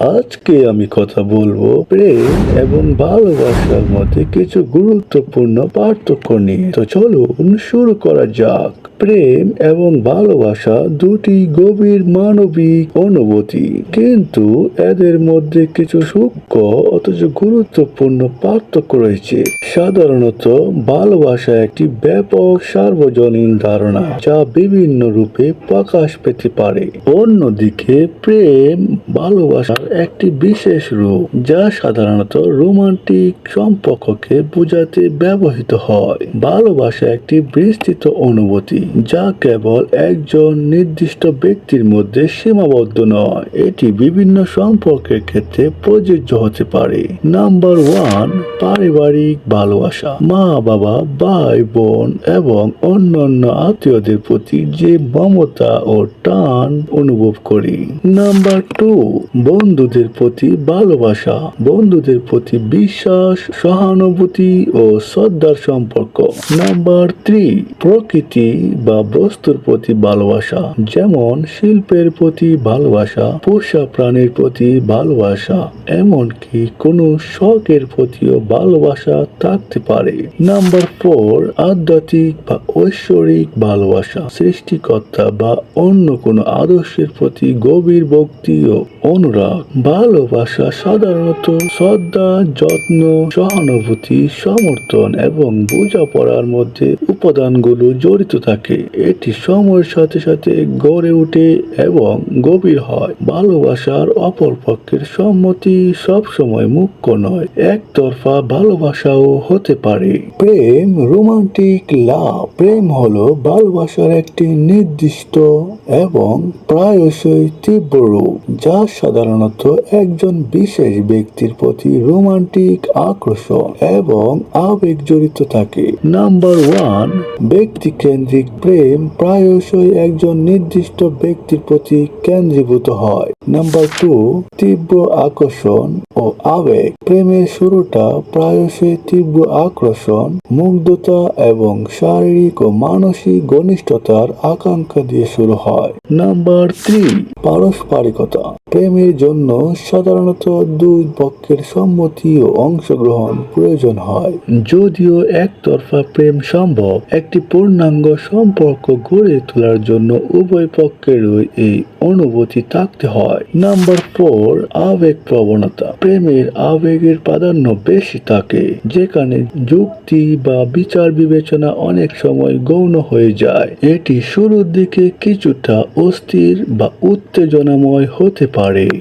আজকে আমি কথা বলব প্রেম এবং ভালোবাসার মধ্যে কিছু গুরুত্বপূর্ণ পার্থক্য নিয়ে। তো চলুন শুরু করা যাক। প্রেম এবং ভালোবাসা দুটি গভীর মানবিক অনুভূতি। কিন্তু এদের মধ্যে কিছু সূক্ষ্ম অথচ গুরুত্বপূর্ণ পার্থক্য রয়েছে। সাধারণত ভালোবাসা একটি ব্যাপক সার্বজনীন ধারণা যা বিভিন্ন রূপে প্রকাশ পেতে পারে। অন্যদিকে প্রেম ভালোবাসার একটি বিশেষ রূপ, যা সাধারণত রোমান্টিক সম্পর্ককে বোঝাতে ব্যবহৃত হয়। ভালোবাসা একটি বিস্তৃত অনুভূতি, যা কেবল একজন নির্দিষ্ট ব্যক্তির মধ্যে সীমাবদ্ধ নয়, এটি বিভিন্ন সম্পর্কের ক্ষেত্রে প্রযোজ্য হতে পারে। নাম্বার ওয়ান, পারিবারিক ভালোবাসা। মা, বাবা, ভাই, বোন এবং অন্যান্য আত্মীয়দের প্রতি যে মমতা ও টান অনুভব করি। নাম্বার টু বন্ধুদের প্রতি ভালোবাসা, বন্ধুদের প্রতি বিশ্বাস, সহানুভূতি ও শ্রদ্ধার সম্পর্ক। নাম্বার থ্রি প্রকৃতি বা বস্তুর প্রতি ভালোবাসা, যেমন শিল্পের প্রতি ভালোবাসা, পোষা প্রাণীর প্রতি ভালোবাসা, এমনকি কোনো শখের প্রতিও ভালোবাসা থাকতে পারে। নাম্বার ফোর আধ্যাত্মিক বা ঐশ্বরিক ভালোবাসা, সৃষ্টিকর্তা বা অন্য কোনো আদর্শের প্রতি গভীর ভক্তি ও অনুরাগ। ভালোবাসা সাধারণত শ্রদ্ধা, যত্ন, সহানুভূতি, সমর্থন এবং বোঝাপড়ার মধ্যে উপাদানগুলো জড়িত থাকে। এটি সময়ের সাথে সাথে গড়ে ওঠে এবং গভীর হয়। ভালোবাসার অপর পক্ষের সম্মতি সবসময় মুখ্য নয়, একতরফা ভালোবাসাও হতে পারে। প্রেম, রোমান্টিক লাভ। প্রেম হলো ভালোবাসার একটি নির্দিষ্ট এবং প্রায়শই তীব্র রূপ, যা সাধারণত একজন বিশেষ ব্যক্তির প্রতি রোমান্টিক আকর্ষণ এবং আবেগ জড়িত থাকে। নাম্বার ওয়ান ব্যক্তি কেন্দ্রিক প্রেম প্রায়শই একজন নির্দিষ্ট ব্যক্তির প্রতি কেন্দ্রীভূত হয়। নাম্বার টু তীব্র আকর্ষণ ও আবেগ। প্রেমের শুরুটা প্রায়শই তীব্র আকর্ষণ, মুগ্ধতা এবং শারীরিক ও মানসিক ঘনিষ্ঠতার আকাঙ্ক্ষা দিয়ে শুরু হয়। নাম্বার থ্রি পারস্পরিকতা। প্রেমের জন্য সাধারণত দুই পক্ষের সম্মতি ও অংশগ্রহণ প্রয়োজন হয়। যদিও একতরফা প্রেম সম্ভব, একটি পূর্ণাঙ্গ সম্পর্ক গড়ে তোলার জন্য উভয় পক্ষেরই এই অনুভূতি থাকতে হয়। নাম্বার ফোর, আবেগ প্রবণতা। প্রেমের আবেগের প্রাধান্য বেশি থাকে, যেখানে যুক্তি বা বিচার বিবেচনা অনেক সময় গৌণ হয়ে যায়। এটি শুরুর দিকে কিছুটা অস্থির বা উত্তেজনাময় হতে পারে।